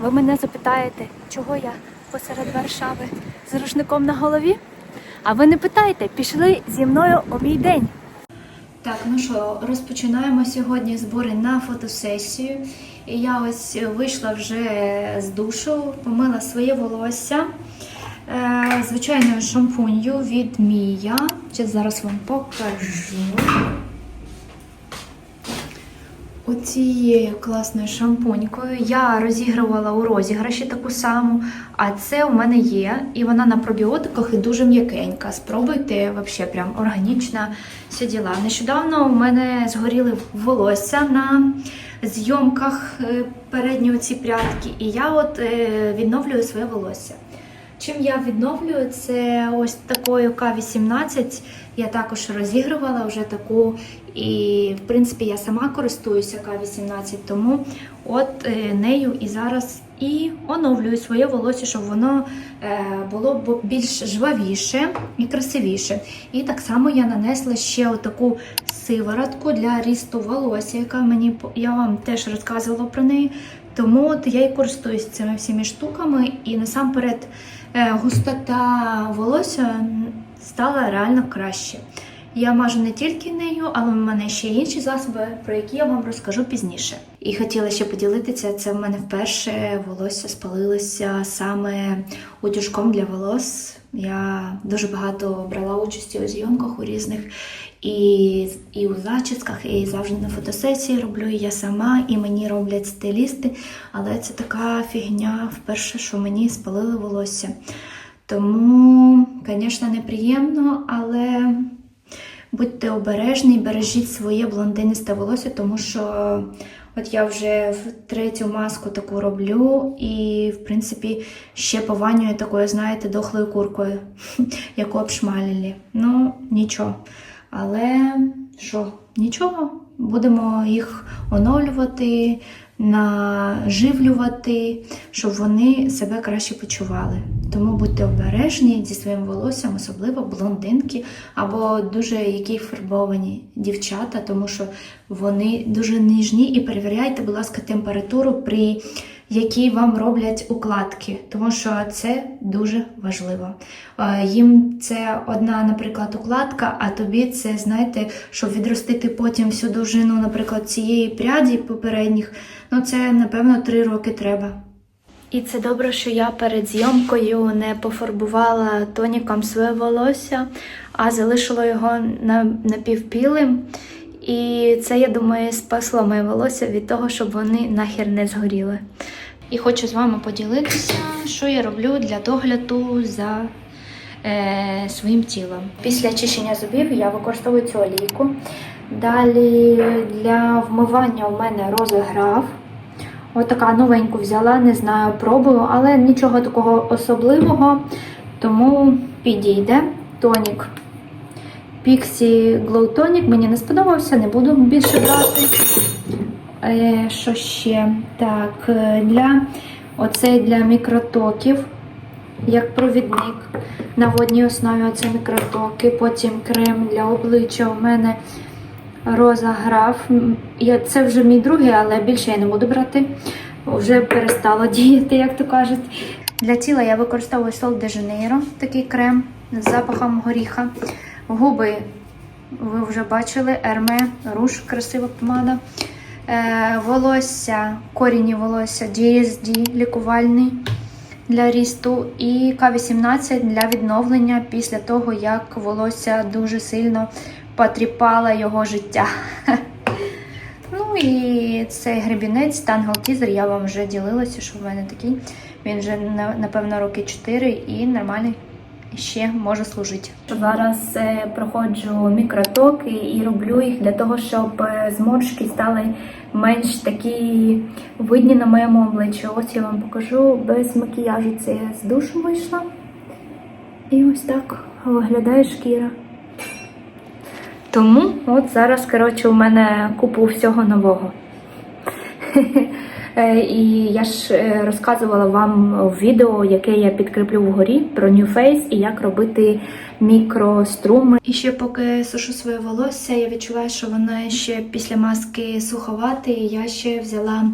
Ви мене запитаєте, чого я посеред Варшави з рушником на голові? А ви не питайте, пішли зі мною у мій день. Так, ну що, розпочинаємо сьогодні збори на фотосесію. І я ось вийшла вже з душу, помила своє волосся. Е, звичайною шампунью від Мія. Зараз зараз вам покажу. Оцією класною шампунькою я розігрувала у розіграші таку саму, а це у мене є, і вона на пробіотиках і дуже м'якенька. Спробуйте, взагалі, прям органічна всі діла. Нещодавно у мене згоріли волосся на зйомках е, передні оці прядки, і я от е, відновлюю своє волосся. Чим я відновлюю, це ось такою К-18. Я також розігрувала вже таку, і в принципі я сама користуюся К-18, тому от е, нею і зараз і оновлюю своє волосся, щоб воно е, було більш жвавіше і красивіше. І так само я нанесла ще отаку сиворотку для рісту волосся, яка мені я вам теж розказувала про неї. Тому от я і користуюсь цими всіми штуками, і насамперед густота волосся стала реально краще. Я мажу не тільки нею, але в мене ще інші засоби, про які я вам розкажу пізніше. І хотіла ще поділитися, це в мене вперше волосся спалилося саме утюжком для волос. Я дуже багато брала участі у зйомках у різних і, і у зачісках, і завжди на фотосесії роблю і я сама, і мені роблять стилісти. Але це така фігня вперше, що мені спалили волосся. Тому, звісно, неприємно, але будьте обережні, бережіть своє блондинисте волосся, тому що от я вже третю маску таку роблю, і, в принципі, ще пованюю такою, знаєте, дохлою куркою, яку обшмалили. Ну, нічого. Але що, нічого, будемо їх оновлювати, наживлювати, щоб вони себе краще почували. Тому будьте обережні зі своїм волоссям, особливо блондинки або дуже які фарбовані дівчата, тому що вони дуже ніжні. І перевіряйте, будь ласка, температуру, при якій вам роблять укладки, тому що це дуже важливо. Е, Їм це одна, наприклад, укладка, а тобі це, знаєте, щоб відростити потім всю довжину, наприклад, цієї пряді попередніх, ну це напевно три роки треба. І це добре, що я перед зйомкою не пофарбувала тоніком своє волосся, а залишила його на- напівпілим. І це, я думаю, спасло моє волосся від того, щоб вони нахер не згоріли. І хочу з вами поділитися, що я роблю для догляду за е, своїм тілом. Після чищення зубів я використовую цю олійку. Далі для вмивання у мене розіграв. Отака новеньку взяла, не знаю, пробую, але нічого такого особливого, тому підійде тонік. Pixie Glow Tonic мені не сподобався, не буду більше брати. Е, що ще? Так, е, для оцей для мікротоків, як провідник на водній основі оце мікротоки, потім крем для обличчя у мене Роза граф. Я, це вже мій другий, але більше я не буду брати. Вже перестала діяти, як то кажуть. Для тіла я використовую Sol de Janeiro, такий крем з запахом горіха. Губи ви вже бачили, Ерме, руш, красива помада. Е, волосся, корінні волосся, DSD лікувальний для рісту і К-18 для відновлення після того, як волосся дуже сильно потріпало його життя. Ну і цей гребінець Teaser, я вам вже ділилася, що в мене такий. Він вже напевно роки 4 і нормальний ще може служити. Зараз е, проходжу мікротоки і роблю їх для того, щоб е, зморшки стали менш такі видні на моєму обличчі. Ось я вам покажу без макіяжу. Це я з душу вийшла. І ось так виглядає шкіра. Тому от зараз, коротше, у мене купу всього нового. Е, І я ж е, розказувала вам в відео, яке я підкріплю вгорі про New Face і як робити мікроструми. І ще поки сушу своє волосся, я відчуваю, що воно ще після маски суховате. І я ще взяла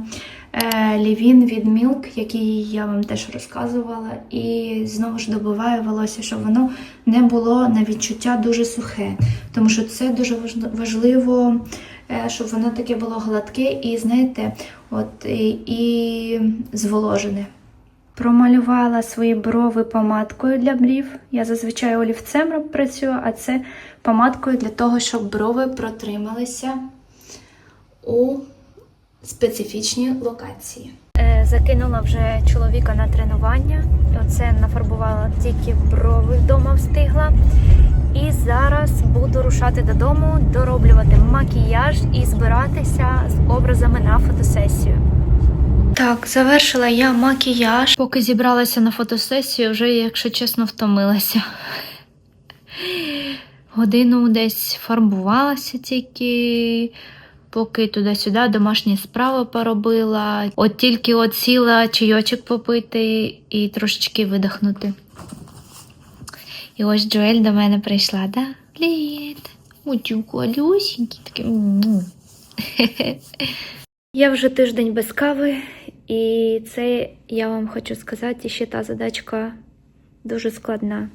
е, лівін від Milk, який я вам теж розказувала, і знову ж добиваю волосся, щоб воно не було на відчуття дуже сухе. Тому що це дуже важ- важливо, щоб воно таке було гладке і, знаєте, от і, і зволожене. Промалювала свої брови помадкою для брів. Я зазвичай олівцем працюю, а це помадкою для того, щоб брови протрималися у специфічній локації. Закинула вже чоловіка на тренування. Оце нафарбувала тільки брови вдома встигла. І зараз буду рушати додому, дороблювати макіяж і збиратися з образами на фотосесію. Так, завершила я макіяж. Поки зібралася на фотосесію, вже, якщо чесно, втомилася. Годину десь фарбувалася тільки, поки туди-сюди домашні справи поробила. От тільки от сіла чайочок попити і трошечки видихнути. І ось Джоель до мене прийшла, да? Привіт! Утюку, Алюсінький, такий. Я вже тиждень без кави, і це я вам хочу сказати, ще та задачка дуже складна.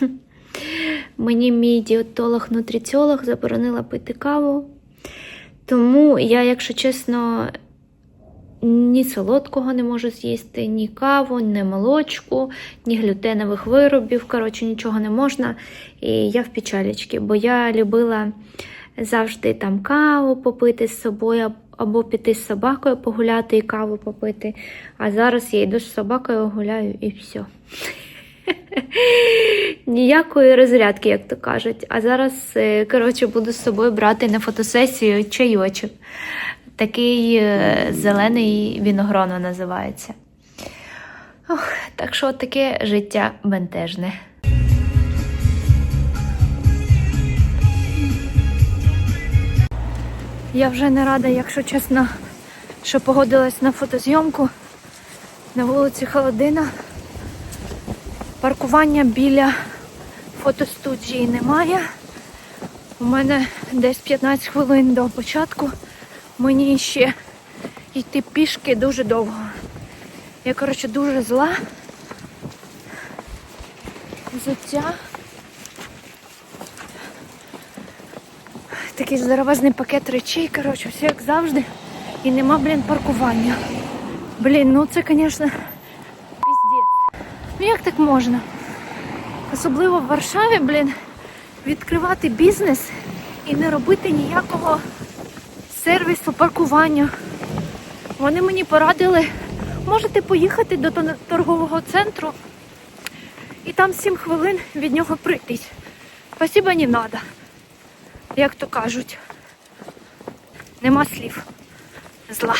Мені мій дієтолог-нутриціолог заборонила пити каву. Тому я, якщо чесно, ні солодкого не можу з'їсти, ні каву, ні молочку, ні глютенових виробів. Коротше, нічого не можна. І я в печалічці, бо я любила завжди там каву попити з собою, або піти з собакою погуляти і каву попити. А зараз я йду з собакою гуляю і все. Ніякої розрядки, як то кажуть. А зараз, е, коротше, буду з собою брати на фотосесію чайочок. Такий е, зелений віногроно називається. Ох, так що таке життя бентежне. Я вже не рада, якщо чесно, що погодилась на фотозйомку. На вулиці Холодина. Паркування біля фотостудії немає. У мене десь 15 хвилин до початку. Мені ще йти пішки дуже довго. Я, коротше, дуже зла. Взуття. Такий здоровезний пакет речей, коротше, все як завжди. І нема, блін, паркування. Блін, ну це, звісно. Ну як так можна? Особливо в Варшаві, блін, відкривати бізнес і не робити ніякого сервісу паркування. Вони мені порадили, можете поїхати до торгового центру і там 7 хвилин від нього пройтись. Спасибо, не треба. Як то кажуть. Нема слів. Зла.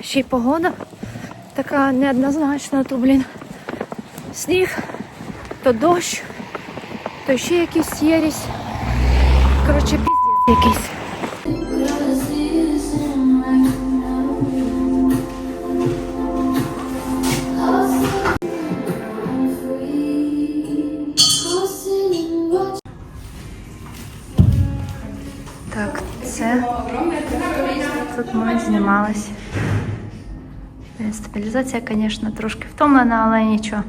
Ще й погода така неоднозначна, то, блін, сніг, то дощ, то ще якийсь єрісь. Коротше, піздець якийсь. Так, це тут ми знімалися. Стабілізація, звісно, трошки втомлена, але нічого.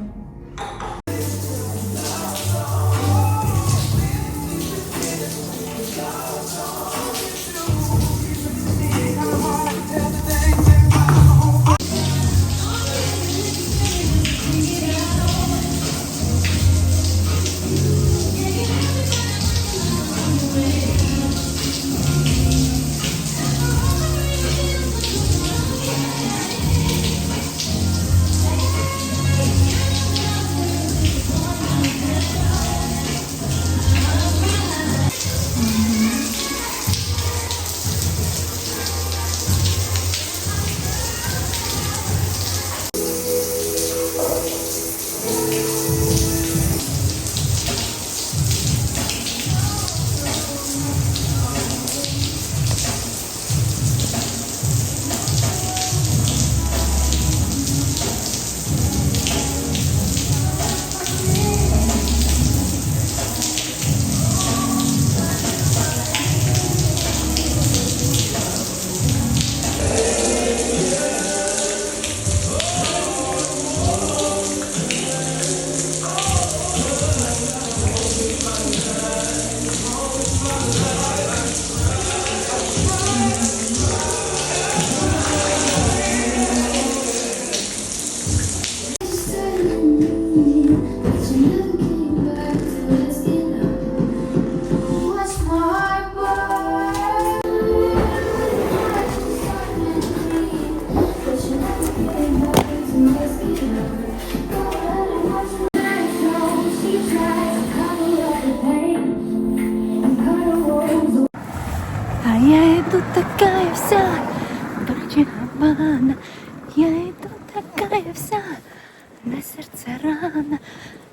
На серце рана.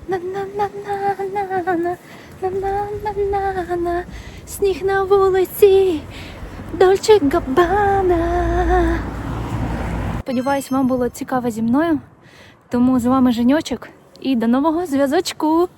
На-на-на-на-на-на, на-на-на-на-на, сніг на вулиці, Дольче Габана. Сподіваюсь, вам було цікаво зі мною. Тому з вами Женьочок і до нового зв'язочку.